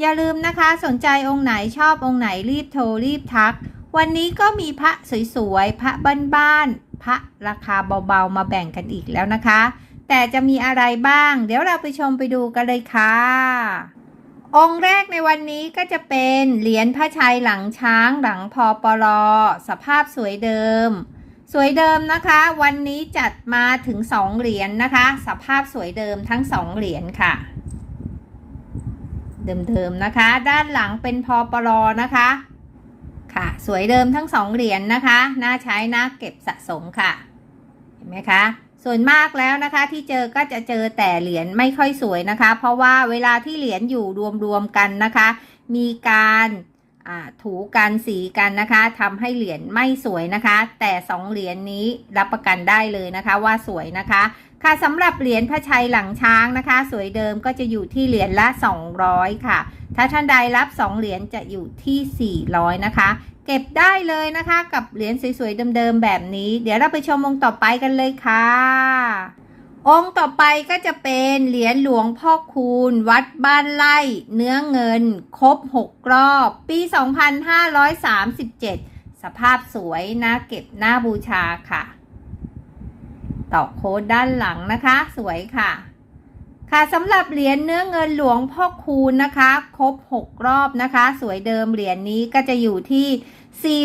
อย่าลืมนะคะสนใจองค์ไหนชอบองค์ไหนรีบโทรรีบทัก วันนี้ก็มีพระสวยๆ พระบ้านๆพระราคาเบาๆ มาแบ่งกันอีกแล้วนะคะ แต่จะมีอะไรบ้าง เดี๋ยวเราไปชมไปดูกันเลยค่ะ องค์แรกในวันนี้ก็จะเป็นเหรียญพระชัยหลังช้างหลังพอปลอสภาพสวยเดิม สวยเดิมนะคะ วันนี้จัดมาถึง2เหรียญนะคะ สภาพสวยเดิมทั้ง2เหรียญค่ะ เดิมๆนะคะ ด้านหลังเป็นพอปลอนะคะ ค่ะ สวยเดิมทั้งสองเหรียญนนะคะ น่าใช้น่าเก็บสะสมค่ะ เห็นไหมคะ ส่วนมากแล้วนะคะที่เจอก็จะเจอแต่เหรียญไม่ค่อยสวยนะคะ เพราะว่าเวลาที่เหรียญอยู่รวมๆกันนะคะ มีการถูกันสีกันนะคะทำให้เหรียญไม่สวยนะคะ แต่สองเหรียญนี้รับประกันได้เลยนะคะว่าสวยนะคะค่ะสำหรับเหรียญพระชัยหลังช้างนะคะ สวยเดิมก็จะอยู่ที่เหรียญละ 200 ค่ะ ถ้าท่านใดรับ 2 เหรียญจะอยู่ที่ 400 นะคะ เก็บได้เลยนะคะกับเหรียญสวยๆเดิมๆแบบนี้ เดี๋ยวเราไปชมองค์ต่อไปกันเลยค่ะ องค์ต่อไปก็จะเป็นเหรียญหลวงพ่อคูณ วัดบ้านไร่ เนื้อเงิน ครบ 6 รอบ ปี 2537 สภาพสวยนะเก็บหน้าบูชาค่ะ ตอกโค้ดด้านหลังนะคะ สวยค่ะ ค่ะสำหรับเหรียญเนื้อเงินหลวงพ่อคูณนะคะ ครบ 6 รอบนะคะ สวยเดิมเหรียญนี้ก็จะอยู่ที่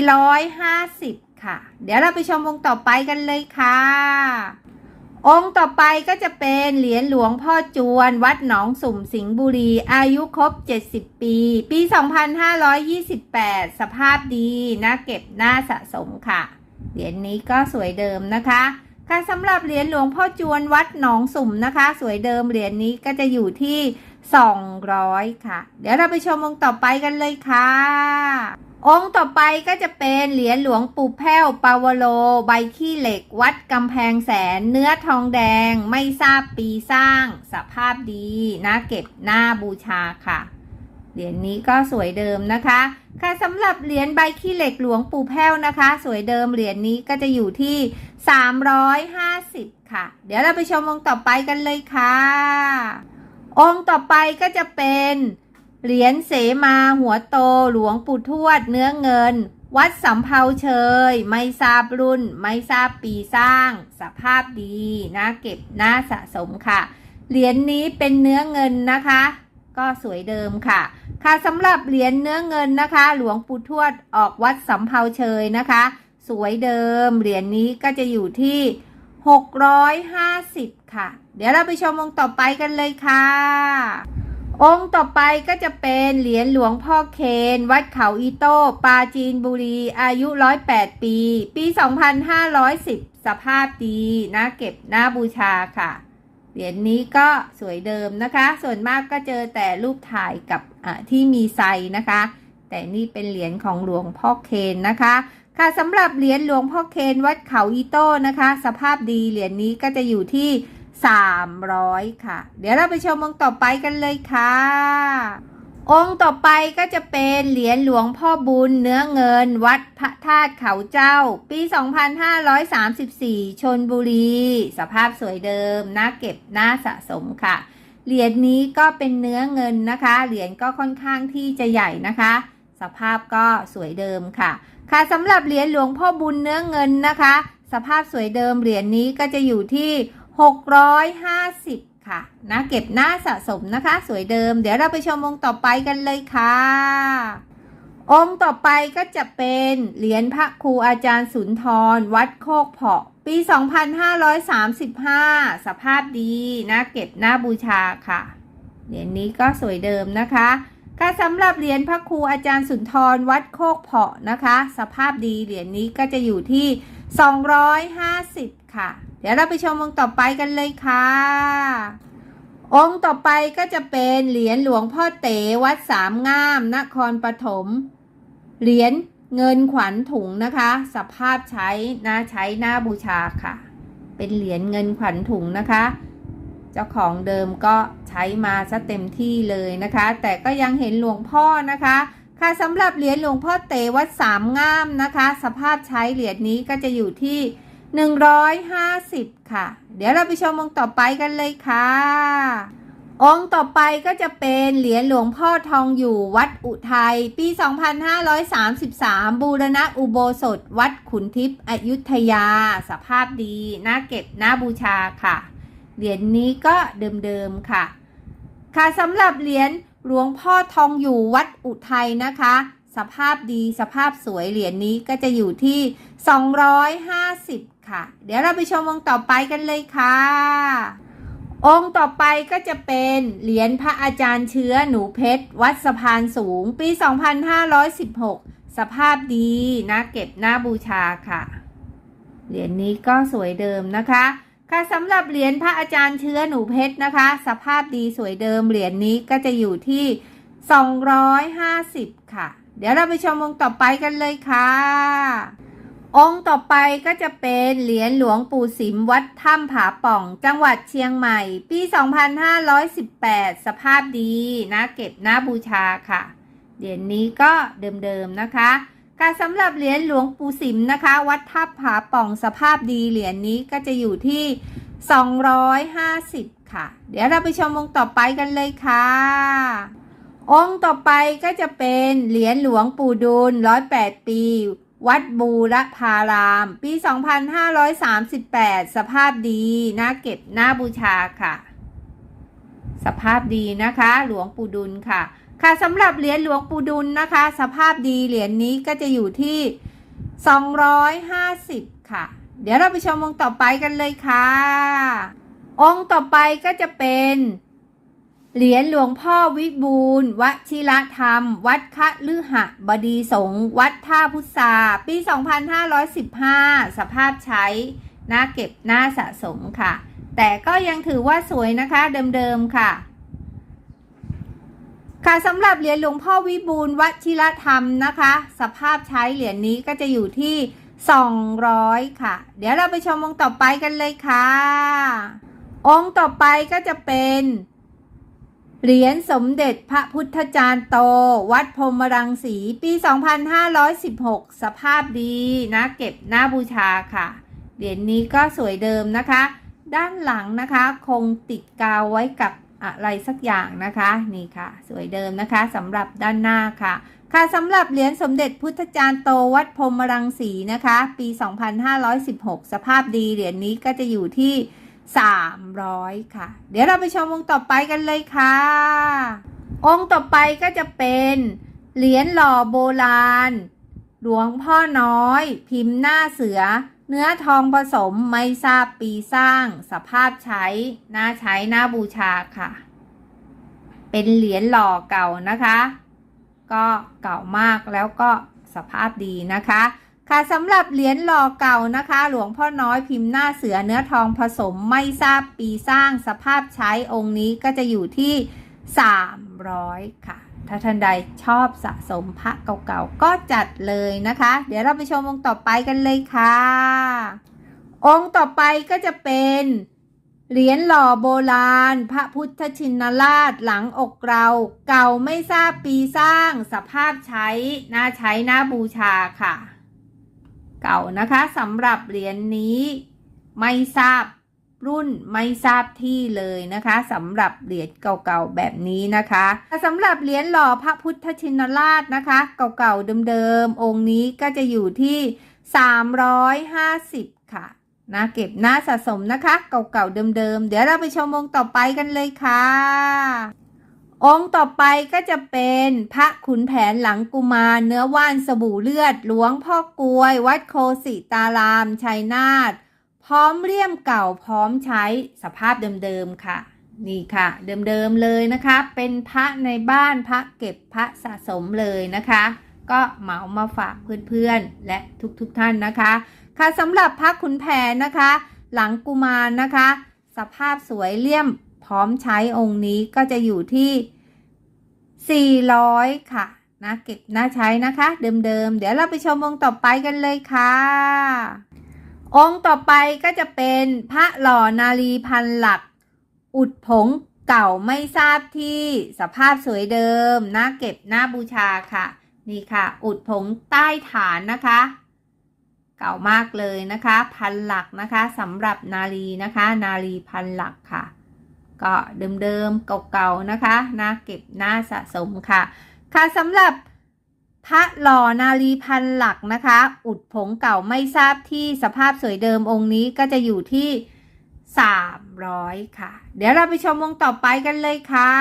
450 ค่ะ เดี๋ยวเราไปชมองค์ต่อไปกันเลยค่ะ องค์ต่อไปก็จะเป็นเหรียญหลวงพ่อจวนวัดหนองสุ่มสิงห์บุรี อายุครบ 70 ปี ปี 2528 สภาพดีนะเก็บหน้าสะสมค่ะ เหรียญนี้ก็สวยเดิมนะคะ ค่ะสำหรับเหรียญหลวงพ่อจวนวัดหนองสุ่มนะคะ สวยเดิมเหรียญนี้ก็จะอยู่ที่ 200 ค่ะ เดี๋ยวเราไปชมองค์ต่อไปกันเลยค่ะ องค์ต่อไปก็จะเป็นเหรียญหลวงปู่แพ้วปาวโล ใบขี้เหล็ก วัดกำแพงแสน เนื้อทองแดง ไม่ทราบปีสร้าง สภาพดีนะเก็บหน้าบูชาค่ะ เหรียญนี้ก็สวยเดิมนะคะ ค่ะสำหรับเหรียญใบขี้เหล็กหลวงปู่แพ้วนะคะ สวยเดิมเหรียญนี้ก็จะอยู่ที่ 350 ค่ะ เดี๋ยวเราไปชมองค์ต่อไปกันเลยค่ะ องค์ต่อไปก็จะเป็นเหรียญเสมาหัวโตหลวงปู่ทวดเนื้อเงิน วัดสำเภาเชย ไม่ทราบรุ่น ไม่ทราบปีสร้าง สภาพดีนะเก็บน้าสะสมค่ะ เหรียญนนี้เป็นเนื้อเงินนะคะ ก็สวยเดิมค่ะ ค่ะสำหรับเหรียญเนื้อเงินนะคะ หลวงปู่ทวดออกวัดสำเภาเชยนะคะ สวยเดิม เหรียญนนี้ก็จะอยู่ที่ 650 ค่ะ เดี๋ยวเราไปชมองค์ต่อไปกันเลยค่ะ องค์ต่อไปก็จะเป็นเหรียญหลวงพ่อเคน วัดเขาอีโต้ปาจีนบุรี อายุ 108 ปี ปี 2510 สภาพดีนะเก็บหน้าบูชาค่ะ เหรียญนี้ก็สวยเดิมนะคะ ส่วนมากก็เจอแต่รูปถ่ายกับที่มีไซนะคะ แต่นี่เป็นเหรียญของหลวงพ่อเคนนะคะ ค่ะสำหรับเหรียญหลวงพ่อเคนวัดเขาอีโต้นะคะ สภาพดีเหรียญนี้ก็จะอยู่ที่ 300 ค่ะ เดี๋ยวเราไปชมองต่อไปกันเลยค่ะ องค์ต่อไปก็จะเป็นเหรียญหลวงพ่อบุญเนื้อเงินวัดพระธาตุเขาเจ้า ปี 2534 ชนบุรี สภาพสวยเดิมน่าเก็บน่าสะสมค่ะ เหรียญนี้ก็เป็นเนื้อเงินนะคะ เหรียญก็ค่อนข้างที่จะใหญ่นะคะ สภาพก็สวยเดิมค่ะ ค่ะสำหรับเหรียญหลวงพ่อบุญเนื้อเงินนะคะ สภาพสวยเดิมเหรียญนี้ก็จะอยู่ที่ 650 ค่ะนะเก็บหน้าสะสมนะคะ สวยเดิม เดี๋ยวเราไปชมองค์ต่อไปกันเลยค่ะ องค์ต่อไปก็จะเป็นเหรียญพระครูอาจารย์สุนทร วัดโคกเพาะปี 2535 สภาพดีนะเก็บหน้าบูชาค่ะเหรียญนี้ก็สวยเดิมนะคะค่ะสำหรับเหรียญพระครูอาจารย์สุนทรวัดโคกเพาะนะคะ สภาพดีเหรียญนี้ก็จะอยู่ที่ 250 ค่ะ เดี๋ยวเราไปชมองค์ต่อไปกันเลยค่ะ องค์ต่อไปก็จะเป็นเหรียญหลวงพ่อเต๋วัดสามงาม นครปฐม เหรียญเงินขวัญถุงนะคะ สภาพใช้นะใช้หน้าบูชาค่ะ เป็นเหรียญเงินขวัญถุงนะคะ เจ้าของเดิมก็ใช้มาซะเต็มที่เลยนะคะ แต่ก็ยังเห็นหลวงพ่อนะคะค่ะสำหรับเหรียญหลวงพ่อเตวัดสามงามนะคะ สภาพใช้เหรียญนี้ก็จะอยู่ที่ 150 ค่ะ เดี๋ยวเราไปชมองค์ต่อไปกันเลยค่ะ องค์ต่อไปก็จะเป็นเหรียญหลวงพ่อทองอยู่วัดอุทัย ปี 2533 บูรณะอุโบสถ วัดขุนทิพย์อยุธยา สภาพดี น่าเก็บ น่าบูชาค่ะ เหรียญนี้ก็เดิมๆค่ะ ค่ะสำหรับเหรียญหลวงพ่อทองอยู่วัดอุทัยนะคะ สภาพดีสภาพสวยเหรียญนี้ก็จะอยู่ที่ 250 ค่ะ เดี๋ยวเราไปชมองค์ต่อไปกันเลยค่ะ องค์ต่อไปก็จะเป็นเหรียญพระอาจารย์เชื้อหนูเพชร วัดสะพานสูงปี 2516 สภาพดีนะเก็บหน้าบูชาค่ะ เหรียญนี้ก็สวยเดิมนะคะค่ะสำหรับเหรียญพระอาจารย์เชื้อหนูเพชรนะคะ สภาพดีสวยเดิมเหรียญนี้ก็จะอยู่ที่ 250 ค่ะ เดี๋ยวเราไปชมองค์ต่อไปกันเลยค่ะ องค์ต่อไปก็จะเป็นเหรียญหลวงปู่สิมวัดถ้ำผาป่อง จังหวัดเชียงใหม่ ปี 2518 สภาพดีนะเก็บหน้าบูชาค่ะ เหรียญนี้ก็เดิมๆนะคะการสำหรับเหรียญหลวงปู่สิมนะคะ วัดทับผาป่องสภาพดีเหรียญนี้ก็จะอยู่ที่ 250 ค่ะ เดี๋ยวเราไปชมองต่อไปกันเลยค่ะ องค์ต่อไปก็จะเป็นเหรียญหลวงปู่ดูล108ปี วัดบูรพาราม ปี 2538 สภาพดีน่าเก็บน่าบูชาค่ะ สภาพดีนะคะ หลวงปู่ดุลค่ะ ค่ะสำหรับเหรียญหลวงปู่ดุลนะคะ สภาพดีเหรียญนี้ก็จะอยู่ที่ 250 ค่ะ เดี๋ยวเราไปชมองค์ต่อไปกันเลยค่ะ องค์ต่อไปก็จะเป็น เหรียญหลวงพ่อวิบูลวชิรธรรม วัดคะลือหะบดีสงวัดท่าพุทราปี 2515 สภาพใช้น่าเก็บน่าสะสมค่ะ แต่ก็ยังถือว่าสวยนะคะเดิมๆค่ะค่ะสำหรับเหรียญหลวงพ่อวิบูลวชิรธรรมนะคะ สภาพใช้เหรียญนี้ก็จะอยู่ที่ 200 ค่ะ เดี๋ยวเราไปชมองค์ต่อไปกันเลยค่ะ องค์ต่อไปก็จะเป็น เหรียญสมเด็จพระพุทธจารย์โต วัดพรมรังสี ปี 2516 สภาพดีนะเก็บหน้าบูชาค่ะ เหรียญนี้ก็สวยเดิมนะคะ ด้านหลังนะคะคงติดกาวไว้กับอะไรสักอย่างนะคะนี่ค่ะ สวยเดิมนะคะสำหรับด้านหน้าค่ะ ค่ะสำหรับเหรียญสมเด็จพุทธจารย์โตวัดพรมรังสีนะคะ ปี 2516 สภาพดีเหรียญนี้ก็จะอยู่ที่ 300 ค่ะ เดี๋ยวเราไปชมองค์ต่อไปกันเลยค่ะ องค์ต่อไปก็จะเป็นเหรียญหล่อโบราณ หลวงพ่อน้อย พิมพ์หน้าเสือ เนื้อทองผสมไม่ทราบปีสร้าง สภาพใช้น่าใช้น่าบูชาค่ะ เป็นเหรียญหล่อเก่านะคะ ก็เก่ามากแล้วก็สภาพดีนะคะ ค่ะสำหรับเหรียญหล่อเก่านะคะ หลวงพ่อน้อยพิมพ์หน้าเสือเนื้อทองผสมไม่ทราบปีสร้างสภาพใช้องค์นี้ก็จะอยู่ที่ 300 ค่ะ ถ้าท่านใดชอบสะสมพระเก่าๆก็จัดเลยนะคะ เดี๋ยวเราไปชมองค์ต่อไปกันเลยค่ะ องค์ต่อไปก็จะเป็นเหรียญหล่อโบราณ พระพุทธชินราชหลังอกเรา เก่าไม่ทราบปีสร้างสภาพใช้น่าใช้น่าบูชาค่ะ เก่านะคะสำหรับเหรียญนี้ไม่ทราบรุ่นไม่ทราบที่เลยนะคะสำหรับเหรียญเก่าๆแบบนี้นะคะสำหรับเหรียญหล่อพระพุทธชินราชนะคะเก่าๆเดิมๆองค์นี้ก็จะอยู่ที่ 350 ค่ะนะเก็บหน้าสะสมนะคะ เก่าๆเดิมๆเดี๋ยวเราไปชมองต่อไปกันเลยค่ะ องค์ต่อไปก็จะเป็นพระขุนแผนหลังกุมารเนื้อว่านสบู่เลือด หลวงพ่อกลวย วัดโคสิตาราม ชัยนาท พร้อมเลี่ยมเก่าพร้อมใช้สภาพเดิมๆค่ะ นี่ค่ะ เดิมๆเลยนะคะ เป็นพระในบ้านพระเก็บพระสะสมเลยนะคะ ก็เหมามาฝากเพื่อนๆ และทุกๆท่านนะคะ ค่ะสำหรับพระขุนแผนนะคะ หลังกุมารนะคะ สภาพสวยเลี่ยม พร้อมใช้องค์นี้ก็จะอยู่ที่ 400 ค่ะน่าเก็บน่าใช้นะคะ เดิมๆ เดี๋ยวเราไปชมองค์ต่อไปกันเลยค่ะ องค์ต่อไปก็จะเป็นพระหล่อนารีพันหลัก อุดผงเก่าไม่ทราบที่สภาพสวยเดิมน่าเก็บน่าบูชาค่ะ นี่ค่ะ อุดผงใต้ฐานนะคะ เก่ามากเลยนะคะ พันหลักนะคะสำหรับนารีนะคะ นารีพันหลักค่ะ ก็เดิมๆเก่าๆนะคะน่าเก็บหน่าสะสมค่ะ ค่ะสำหรับพระหล่อนารีพันหลักนะคะ อุดผงเก่าไม่ทราบที่สภาพสวยเดิมองค์นี้ก็จะอยู่ที่ 300 ค่ะ เดี๋ยวเราไปชมองค์ต่อไปกันเลยค่ะ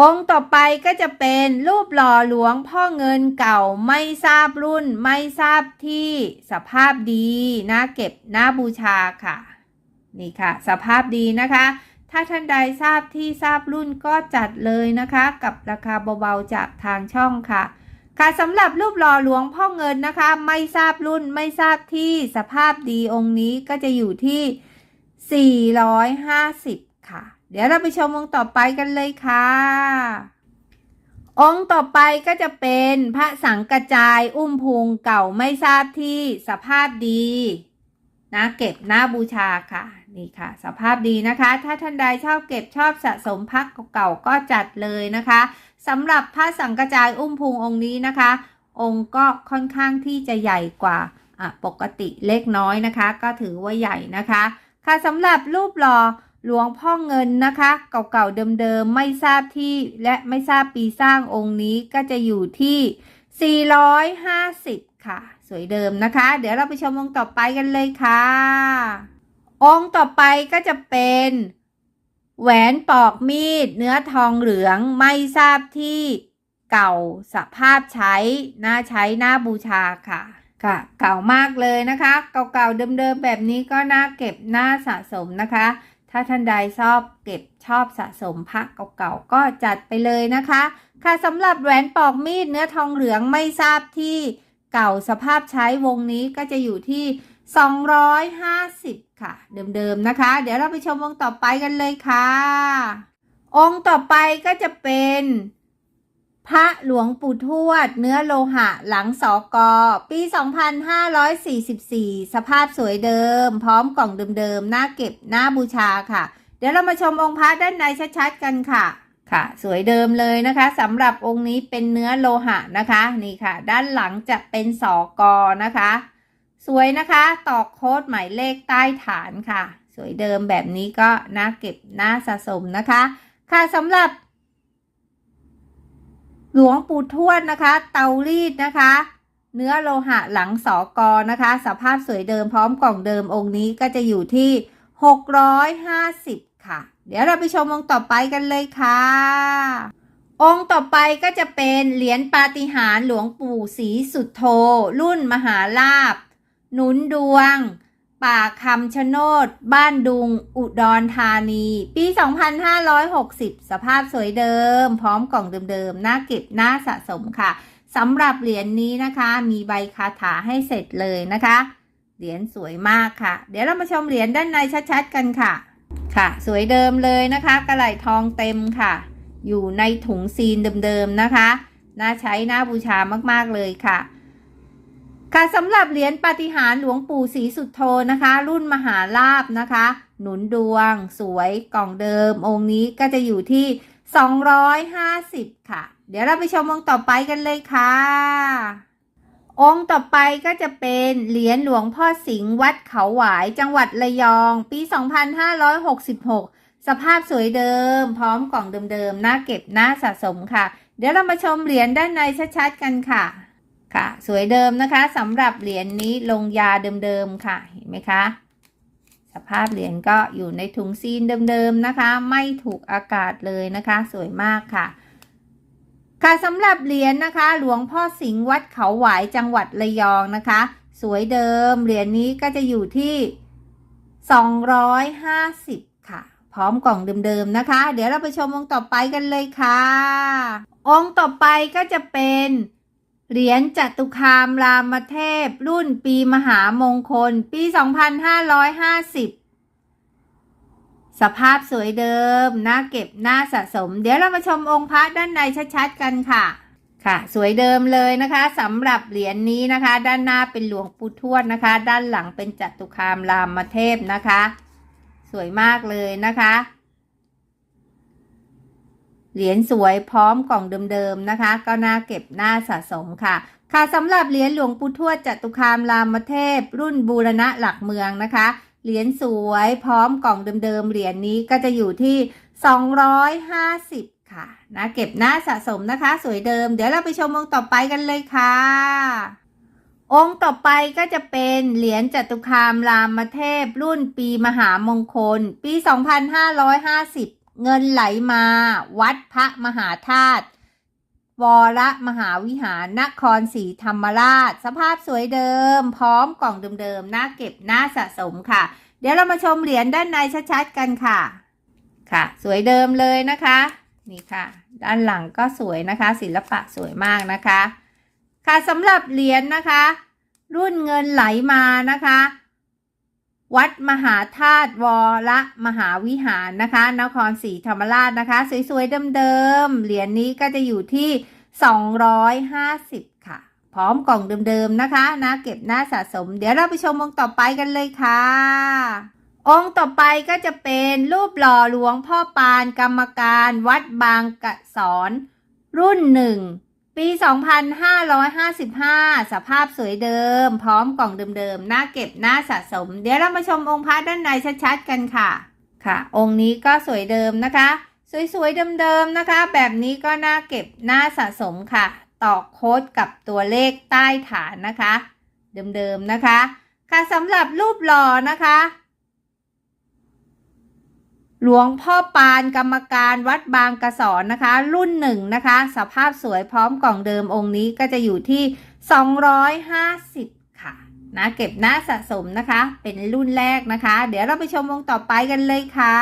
องค์ต่อไปก็จะเป็นรูปหล่อหลวงพ่อเงินเก่าไม่ทราบรุ่น ไม่ทราบที่สภาพดีน่าเก็บน่าบูชาค่ะ นี่ค่ะ สภาพดีนะคะ ถ้าท่านใดทราบที่ทราบรุ่นก็จัดเลยนะคะ กับราคาเบาๆจากทางช่องค่ะ ค่ะสำหรับรูปหล่อหลวงพ่อเงินนะคะ ไม่ทราบรุ่นไม่ทราบที่สภาพดีองค์นี้ก็จะอยู่ที่ 450 ค่ะ เดี๋ยวเราไปชมองค์ต่อไปกันเลยค่ะองค์ต่อไปก็จะเป็นพระสังกระจายอุ้มพุงเก่าไม่ทราบที่สภาพดีนะเก็บหน้าบูชาค่ะ นี่ค่ะ สภาพดีนะคะ ถ้าท่านใดชอบเก็บชอบสะสมพักเก่าๆก็จัดเลยนะคะสำหรับพระสังกระจายอุ้มพุงองค์นี้นะคะ องค์ก็ค่อนข้างที่จะใหญ่กว่าปกติเล็กน้อยนะคะ ก็ถือว่าใหญ่นะคะ ค่ะสำหรับรูปหล่อหลวงพ่อเงินนะคะ เก่าๆเดิมๆไม่ทราบที่และไม่ทราบปีสร้างองค์นี้ก็จะอยู่ที่ 450 ค่ะ สวยเดิมนะคะ เดี๋ยวเราไปชมองค์ต่อไปกันเลยค่ะ องค์ต่อไปก็จะเป็น แหวนปอกมีด เนื้อทองเหลืองไม่ทราบที่เก่าสภาพใช้น่าใช้น่าบูชาค่ะค่ะ เก่ามากเลยนะคะ เก่าๆเดิมๆแบบนี้ก็น่าเก็บน่าสะสมนะคะ ถ้าท่านใดชอบเก็บชอบสะสมพระเก่าๆก็จัดไปเลยนะคะ ค่ะสำหรับแหวนปอกมีดเนื้อทองเหลืองไม่ทราบที่ เก่าสภาพใช้วงนี้ก็จะอยู่ที่ 250 ค่ะ เดิมๆนะคะ เดี๋ยวเราไปชมวงต่อไปกันเลยค่ะ องค์ต่อไปก็จะเป็นพระหลวงปู่ทวด เนื้อโลหะหลังสอกอปี 2544 สภาพสวยเดิม พร้อมกล่องเดิมๆหน้าเก็บหน้าบูชาค่ะ เดี๋ยวเรามาชมองค์พระด้านในชัดๆกันค่ะ ค่ะ สวยเดิมเลยนะคะสำหรับองค์นี้เป็นเนื้อโลหะนะคะ นี่ค่ะ ด้านหลังจะเป็นสอกอนะคะ สวยนะคะตอกโค้ดหมายเลขใต้ฐานค่ะ สวยเดิมแบบนี้ก็น่าเก็บน่าสะสมนะคะ ค่ะสำหรับ หลวงปู่ทวดนะคะ เตารีดนะคะเนื้อโลหะหลังสอกอนะคะ สภาพสวยเดิมพร้อมกล่องเดิมองค์นี้ก็จะอยู่ที่ 650 ค่ะ เดี๋ยวเราไปชมองค์ต่อไปกันเลยค่ะ องค์ต่อไปก็จะเป็นเหรียญปาฏิหาริย์หลวงปู่ศรีสุดโท รุ่นมหาลาภหนุนดวง ป่าคำชะโนด บ้านดุง อุดรธานี ปี 2560 สภาพสวยเดิม พร้อมกล่องเดิมๆน่าเก็บน่าสะสมค่ะสำหรับเหรียญนี้นะคะ มีใบคาถาให้เสร็จเลยนะคะ เหรียญสวยมากค่ะ เดี๋ยวเรามาชมเหรียญด้านในชัดๆกันค่ะ ค่ะ สวยเดิมเลยนะคะกระไหล่ทองเต็มค่ะ อยู่ในถุงซีนเดิมๆนะคะน่าใช้น่าบูชามากๆเลยค่ะ ค่ะสำหรับเหรียญปาฏิหาริย์หลวงปู่ศรีสุดโทนะคะ รุ่นมหาลาบนะคะ หนุนดวง สวยกล่องเดิม องค์นี้ก็จะอยู่ที่ 250 ค่ะ เดี๋ยวเราไปชมองค์ต่อไปกันเลยค่ะ องค์ต่อไปก็จะเป็นเหรียญหลวงพ่อสิงห์วัดเขาหวายจังหวัดระยอง ปี 2566 สภาพสวยเดิม พร้อมกล่องเดิมๆน่าเก็บน่าสะสมค่ะ เดี๋ยวเรามาชมเหรียญด้านในชัดๆกันค่ะ ค่ะ สวยเดิมนะคะสำหรับเหรียญนนี้ลงยาเดิมๆค่ะเห็นไหมคะ สภาพเหรียญก็อยู่ในถุงซีนเดิมๆนะคะ ไม่ถูกอากาศเลยนะคะ สวยมากค่ะ ค่ะสำหรับเหรียญนะคะ หลวงพ่อสิงห์วัดเขาหวายจังหวัดระยองนะคะ สวยเดิมเหรียญนี้ก็จะอยู่ที่ 250 ค่ะ พร้อมกล่องเดิมๆนะคะ เดี๋ยวเราไปชมองค์ต่อไปกันเลยค่ะ องค์ต่อไปก็จะเป็นเหรียญจตุคามรามเทพ รุ่นปีมหามงคล ปี 2550 สภาพสวยเดิมน่าเก็บน่าสะสม เดี๋ยวเรามาชมองค์พระด้านในชัดๆกันค่ะ ค่ะ สวยเดิมเลยนะคะสำหรับเหรียญนนี้นะคะ ด้านหน้าเป็นหลวงปู่ทวดนะคะ ด้านหลังเป็นจัตุคามรามเทพนะคะ สวยมากเลยนะคะ เหรียญสวยพร้อมกล่องเดิมๆนะคะ ก็น่าเก็บน่าสะสมค่ะค่ะสำหรับเหรียญหลวงปู่ทวดจัตุคามรามเทพ รุ่นบูรณะหลักเมืองนะคะ เหรียญสวยพร้อมกล่องเดิมๆ เหรียญนี้ก็จะอยู่ที่ 250 ค่ะนะเก็บหน้าสะสมนะคะ สวยเดิม เดี๋ยวเราไปชมองค์ต่อไปกันเลยค่ะ องค์ต่อไปก็จะเป็นเหรียญจตุคามรามเทพ รุ่นปีมหามงคล ปี 2550 เงินไหลมา วัดพระมหาธาตุ วรมหาวิหารนครศรีธรรมราช สภาพสวยเดิม พร้อมกล่องเดิมๆน่าเก็บน่าสะสมค่ะ เดี๋ยวเรามาชมเหรียญด้านในชัดๆกันค่ะ ค่ะ สวยเดิมเลยนะคะ นี่ค่ะ ด้านหลังก็สวยนะคะ ศิลปะสวยมากนะคะ ค่ะสำหรับเหรียญนะคะ รุ่นเงินไหลมานะคะ วัดมหาธาตุวรมหาวิหารนะคะ นครศรีธรรมราชนะคะ สวยๆเดิมๆเหรียญนี้ก็จะอยู่ที่ 250 ค่ะ พร้อมกล่องเดิมๆนะคะนะเก็บหน้าสะสม เดี๋ยวเราไปชมองค์ต่อไปกันเลยค่ะ องค์ต่อไปก็จะเป็นรูปหล่อหลวงพ่อปานกรรมการวัดบางกะสอนรุ่นหนึ่ง ปี 2555 สภาพสวยเดิม พร้อมกล่องเดิมๆน่าเก็บน่าสะสม เดี๋ยวเรามาชมองค์พระด้านในชัดๆ กันค่ะ ค่ะ องค์นี้ก็สวยเดิมนะคะ สวยๆ เดิมๆ นะคะ แบบนี้ก็น่าเก็บน่าสะสมค่ะ ตอกโค้ดกับตัวเลขใต้ฐานนะคะ เดิมๆ นะคะ ค่ะสำหรับรูปหล่อนะคะ หลวงพ่อปานกรรมการวัดบางกระสอนนะคะ รุ่นหนึ่งนะคะ สภาพสวยพร้อมกล่องเดิมองค์นี้ก็จะอยู่ที่ 250 ค่ะนะเก็บหน้าสะสมนะคะ เป็นรุ่นแรกนะคะ เดี๋ยวเราไปชมองค์ต่อไปกันเลยค่ะ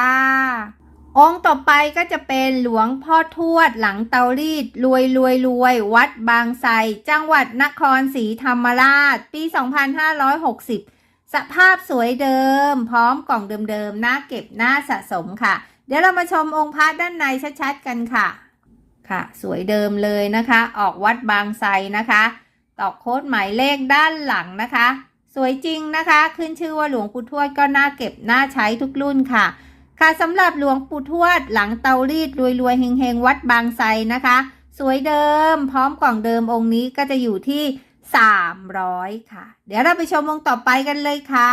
องค์ต่อไปก็จะเป็นหลวงพ่อทวดหลังเตารีด รวยรวยรวย วัดบางไทรจังหวัดนครศรีธรรมราช ปี 2560 สภาพสวยเดิม พร้อมกล่องเดิมๆน่าเก็บน่าสะสมค่ะ เดี๋ยวเรามาชมองค์พระด้านในชัดๆกันค่ะ ค่ะ สวยเดิมเลยนะคะ ออกวัดบางไทรนะคะ ตอกโค้ดหมายเลขด้านหลังนะคะ สวยจริงนะคะ ขึ้นชื่อว่าหลวงปู่ทวดก็น่าเก็บน่าใช้ทุกรุ่นค่ะ ค่ะสำหรับหลวงปู่ทวดหลังเตารีดรวยรวยๆเฮงๆวัดบางไทรนะคะ สวยเดิม พร้อมกล่องเดิมองค์นี้ก็จะอยู่ที่ 300 ค่ะ เดี๋ยวเราไปชมองค์ต่อไปกันเลยค่ะ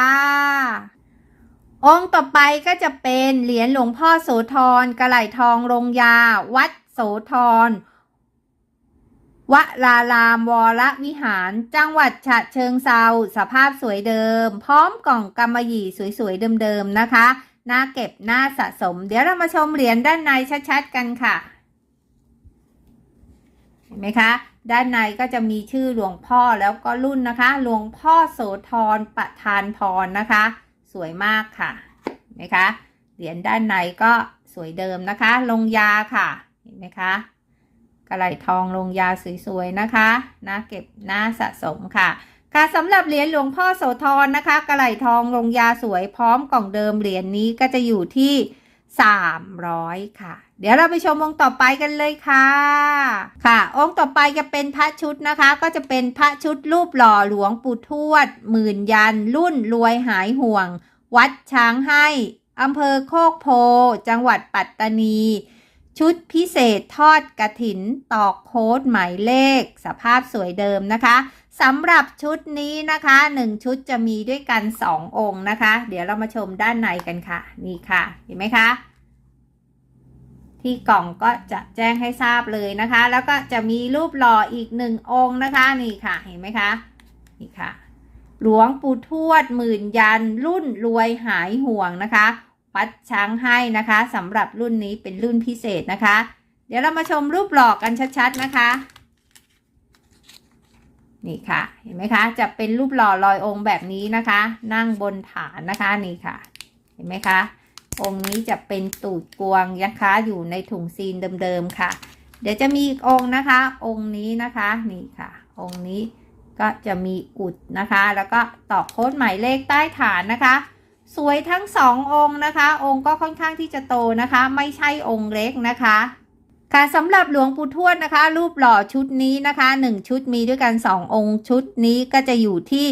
องค์ต่อไปก็จะเป็นเหรียญหลวงพ่อโสธรกระไหลทองลงยา วัดโสธรวรารามวรวิหาร จังหวัดฉะเชิงเซาสภาพสวยเดิม พร้อมกล่องกำมะหยี่สวยๆเดิมๆนะคะน่าเก็บน่าสะสม เดี๋ยวเรามาชมเหรียญด้านในชัดๆกันค่ะ เห็นไหมคะ ด้านในก็จะมีชื่อหลวงพ่อแล้วก็รุ่นนะคะ หลวงพ่อโสธรประทานพรนะคะ สวยมากค่ะเห็นไหมคะ เหรียญด้านในก็สวยเดิมนะคะ ลงยาค่ะ เห็นไหมคะกระไหลทองลงยาสวยๆนะคะน่าเก็บน่าสะสมค่ะ ค่ะสำหรับเหรียญหลวงพ่อโสธรนะคะ กระไหลทองลงยาสวยพร้อมกล่องเดิมเหรียญนี้ก็จะอยู่ที่ 300 ค่ะ เดี๋ยวเราไปชมองค์ต่อไปกันเลยค่ะ ค่ะ องค์ต่อไปจะเป็นพระชุดนะคะ ก็จะเป็นพระชุดรูปหล่อหลวงปู่ทวด หมื่นยัน รุ่นรวยหายห่วง วัดช้างให้อำเภอโคกโพ จังหวัดปัตตานี ชุดพิเศษทอดกระถินตอกโค้ดหมายเลข สภาพสวยเดิมนะคะสำหรับชุดนี้นะคะหนึ่งชุดจะมีด้วยกัน 2 องค์นะคะ เดี๋ยวเรามาชมด้านในกันค่ะ นี่ค่ะ เห็นไหมคะ ที่กล่องก็จะแจ้งให้ทราบเลยนะคะ แล้วก็จะมีรูปหล่ออีกหนึ่งองค์นะคะ นี่ค่ะ เห็นไหมคะ นี่ค่ะ หลวงปู่ทวดหมื่นยันรุ่นรวยหายห่วงนะคะ วัดช้างให้นะคะสำหรับรุ่นนี้เป็นรุ่นพิเศษนะคะ เดี๋ยวเรามาชมรูปหลอกันชัดๆนะคะ นี่ค่ะ เห็นไหมคะ จะเป็นรูปหล่อลอยองค์แบบนี้นะคะ นั่งบนฐานนะคะนี่ค่ะ เห็นไหมคะ องค์นี้จะเป็นตูดกวงนะคะอยู่ในถุงซีนเดิมๆค่ะ เดี๋ยวจะมีอีกองค์นะคะ องค์นี้นะคะนี่ค่ะ องค์นี้ก็จะมีอุดนะคะ แล้วก็ตอกโค้ดหมายเลขใต้ฐานนะคะ สวยทั้งสององค์นะคะ องค์ก็ค่อนข้างที่จะโตนะคะ ไม่ใช่องค์เล็กนะคะค่ะสำหรับหลวงปู่ทวดนะคะ รูปหล่อชุดนี้นะคะ 1 ชุดมีด้วยกัน 2 องค์ชุดนี้ก็จะอยู่ที่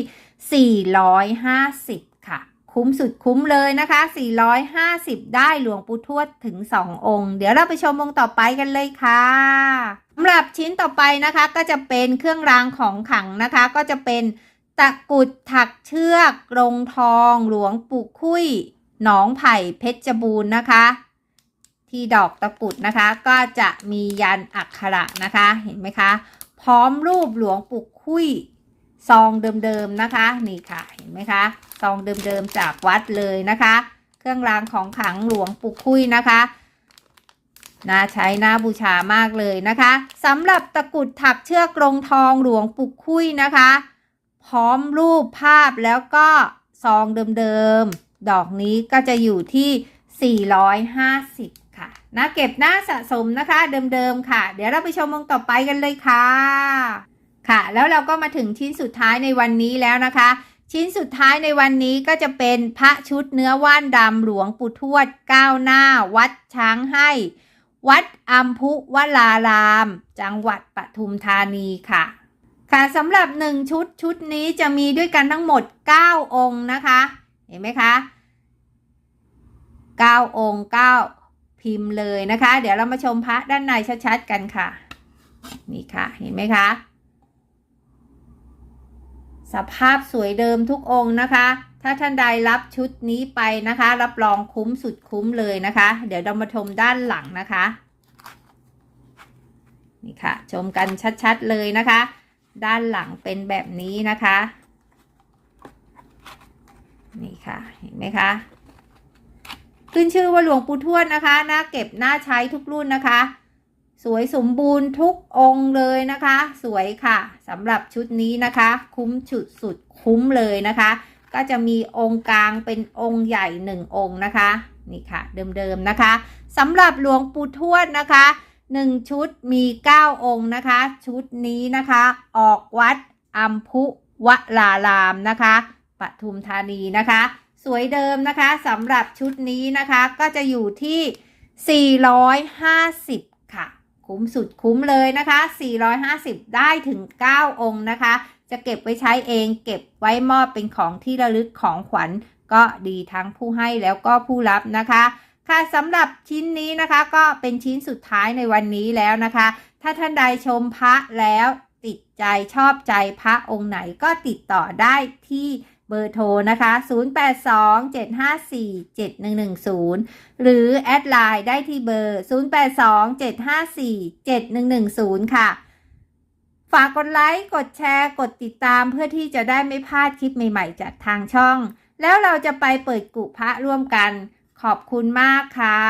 450 ค่ะ คุ้มสุดคุ้มเลยนะคะ 450 ได้หลวงปู่ทวดถึง 2 องค์ เดี๋ยวเราไปชมองค์ต่อไปกันเลยค่ะสำหรับชิ้นต่อไปนะคะก็จะเป็นเครื่องรางของขังนะคะ ก็จะเป็น ตะกุดถักเชือกกรงทองหลวงปู่คุยหนองไผ่เพชรบูรณ์นะคะ ที่ดอกตะกุดนะคะ ก็จะมียันอักขระนะคะเห็นไหมคะ พร้อมรูปหลวงปู่คุยซองเดิมๆนะคะ นี่ค่ะเห็นไหมคะซองเดิมๆจากวัดเลยนะคะ เครื่องรางของขลังหลวงปู่คุยนะคะน่าใช้น่าบูชามากเลยนะคะสำหรับตะกุดถักเชือกกรงทองหลวงปู่คุยนะคะ พร้อมรูปภาพแล้วก็ซองเดิมๆ ดอกนี้ก็จะอยู่ที่ 450 ค่ะน่าเก็บน่าสะสมนะคะเดิมๆ ค่ะ เดี๋ยวเราไปชมองต่อไปกันเลยค่ะ ค่ะ แล้วเราก็มาถึงชิ้นสุดท้ายในวันนี้แล้วนะคะ ชิ้นสุดท้ายในวันนี้ก็จะเป็นพระชุดเนื้อว่านดำหลวงปู่ทวดก้าวหน้า วัดช้างให้ วัดอัมพุวลาราม จังหวัดปทุมธานีค่ะ ค่ะสำหรับหนึ่งชุดชุดนี้จะมีด้วยกันทั้งหมด 9 องค์นะคะ เห็นไหมคะ 9 องค์ 9 พิมพ์เลยนะคะ เดี๋ยวเรามาชมพระด้านในชัดๆกันค่ะ นี่ค่ะ เห็นไหมคะ สภาพสวยเดิมทุกองค์นะคะ ถ้าท่านใดรับชุดนี้ไปนะคะ รับรองคุ้มสุดคุ้มเลยนะคะ เดี๋ยวเรามาชมด้านหลังนะคะ นี่ค่ะ ชมกันชัดๆเลยนะคะ ด้านหลังเป็นแบบนี้นะคะ นี่ค่ะ เห็นไหมคะ ขึ้นชื่อว่าหลวงปู่ทวดนะคะน่าเก็บน่าใช้ทุกรุ่นนะคะ สวยสมบูรณ์ทุกองค์เลยนะคะ สวยค่ะสำหรับชุดนี้นะคะ คุ้มสุดสุดคุ้มเลยนะคะ ก็จะมีองค์กลางเป็นองค์ใหญ่หนึ่งองค์นะคะ นี่ค่ะเดิมๆนะคะสำหรับหลวงปู่ทวดนะคะ หนึ่งชุดมี9องค์นะคะ ชุดนี้นะคะ ออกวัดอัมพุวลารามนะคะปทุมธานีนะคะ สวยเดิมนะคะสำหรับชุดนี้นะคะก็จะอยู่ที่ 450 ค่ะ คุ้มสุดคุ้มเลยนะคะ 450 ได้ถึง 9 องค์นะคะ จะเก็บไว้ใช้เองเก็บไว้มอบเป็นของที่ระลึกของขวัญ ก็ดีทั้งผู้ให้แล้วก็ผู้รับนะคะ ค่ะสำหรับชิ้นนี้นะคะก็เป็นชิ้นสุดท้ายในวันนี้แล้วนะคะ ถ้าท่านใดชมพระแล้วติดใจชอบใจพระองค์ไหนก็ติดต่อได้ที่เบอร์โทรนะคะ 0827547110 หรือแอดไลน์ได้ที่เบอร์ 0827547110 ค่ะ ฝากกดไลค์ กดแชร์ กดติดตามเพื่อที่จะได้ไม่พลาดคลิปใหม่ๆจากทางช่อง แล้วเราจะไปเปิดกุพระร่วมกัน ขอบคุณมากค่ะ